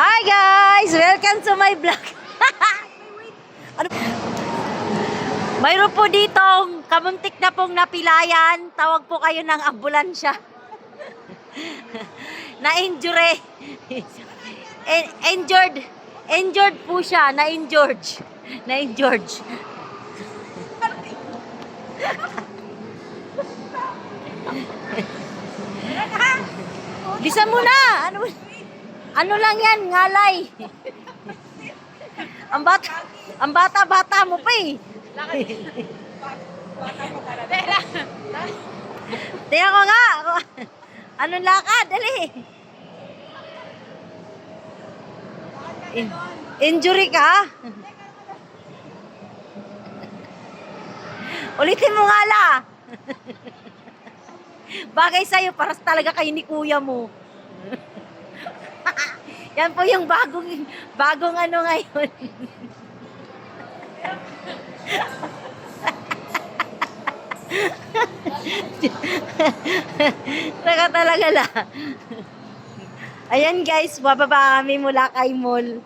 Hi guys! Welcome to my vlog. ano? Mayroon po ditong kamuntik na pong napilayan. Tawag po kayo ng ambulansya. Na-injury. En- injured. Injured po siya. Na-injured. Na-injured. Bisa mo na! Ano, ano lang yan? Ngalay. ang bata, ang bata-bata mo pa eh. Tingnan ko nga. Anong lakad? Dali. In- injury ka? Ulitin mo nga la. Bagay sa'yo, paras talaga kayo ni kuya mo. Yan po yung bagong, bagong ano ngayon. Saka talaga la. Ayan guys, bababa kami mula kay mall.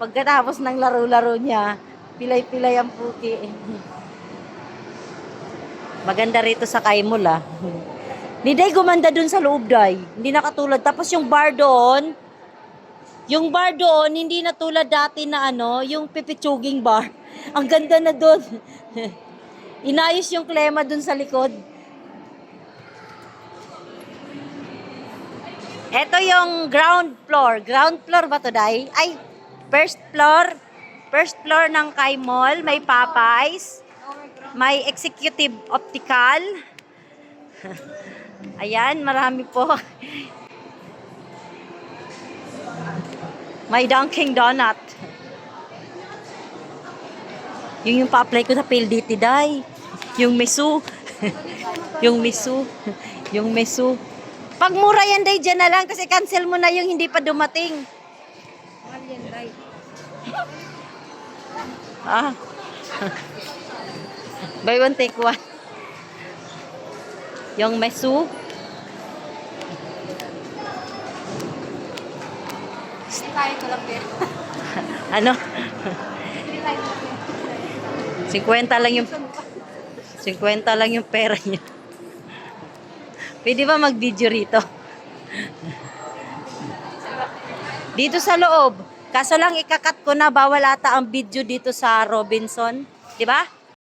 Pagkatapos ng laro-laro niya, pilay-pilay ang puti. Maganda rito sa kay mall ah. Day gumanda dun sa loob, Day. Hindi nakatulad. Tapos yung bar doon, yung bar doon, hindi na tulad dati na ano, yung pipitsuging bar. Ang ganda na doon. Inayos yung klema doon sa likod. Ito yung ground floor. Ground floor ba to, Day? Ay, first floor. First floor ng Kai Mall. May Popeyes. May Executive Optical. Ayan, marami po. May Dunkin' Donut. Yung yung pa-apply ko sa PLDT, Day. Yung Misu. yung Misu. yung Misu. Pag mura yan, Day, dyan na lang kasi cancel mo na yung hindi pa dumating. Ah. Buy one, take one. Yung Misu. Tayo din. Ano? 50 lang yung 50 lang yung pera niya. Pwede ba mag-video rito? Dito sa loob. Kaso lang ikakat ko na bawal ata ang video dito sa Robinson. Di ba?